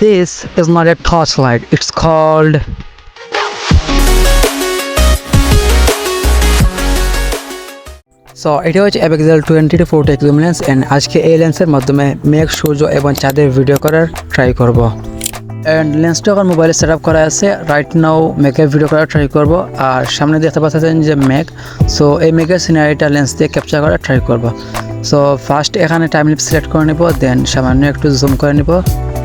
This is not a torchlight, it's called so এটা হচ্ছে Apexel twenty two four টেক্সিম lens and আজকে এই লেন্সের মাধ্যমে মেঘ সূর্য এবং চাঁদের ভিডিও করার ট্রাই করব। অ্যান্ড লেন্সটা এখন মোবাইলে সেট আপ করা আছে। রাইট নাও মেঘের ভিডিও করার ট্রাই করব। আর সামনে দেখতে পাচ্ছেন যে মেঘ সো এই মেঘের সিনারিটা লেন্স দিয়ে ক্যাপচার করার ট্রাই করব। সো ফার্স্ট এখানে টাইম লিপ সিলেক্ট করে নেব দেন সামান্য একটু জুম করে নেব।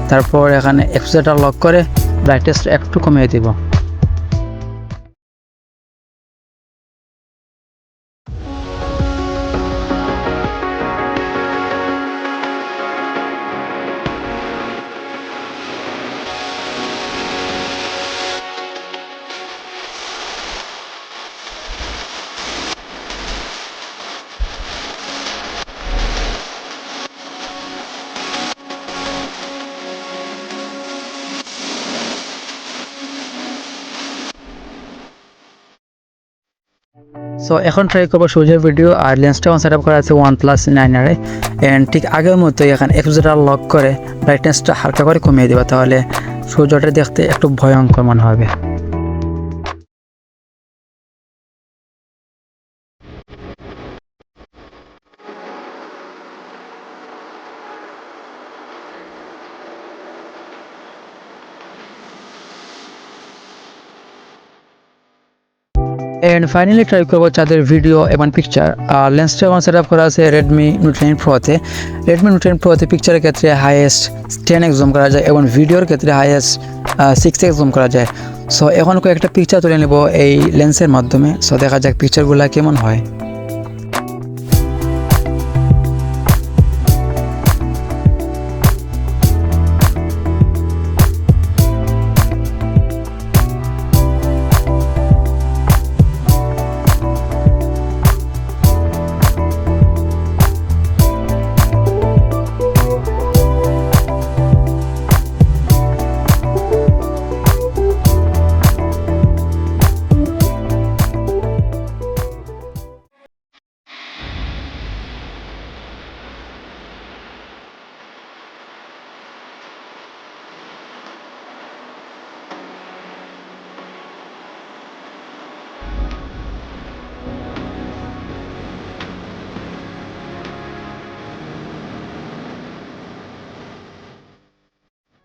তারপর এখানে এক্সোটা লক করে ব্রাইটনেস একটু কমিয়ে দিব। সো এখন ট্রাই করব সূর্যের ভিডিও আর লেন্সটা সেট আপ করা আছে one plus nine R and ঠিক আগের মতোই এখন এক্সোটা লক করে ব্রাইটনেসটা হালকা করে কমিয়ে দেবে, তাহলে সূর্যটা দেখতে একটু ভয়ঙ্কর মনে হবে। অ্যান্ড ফাইনালি ট্রাই করব চাঁদের ভিডিও এবং পিকচার আর লেন্সটা আমার সেট আপ করা আছে রেডমি নোট নাইন প্রোতে রেডমি নোট নাইন প্রোতে পিকচারের ক্ষেত্রে হাইয়েস্ট টেন এক্স জুম করা যায় এবং ভিডিওর ক্ষেত্রে হাইয়েস্ট সিক্স এক্স জুম করা যায়। সো এখন কয়েকটা পিকচার তুলে নেব এই লেন্সের মাধ্যমে। সো দেখা যাক পিকচারগুলো কেমন হয়।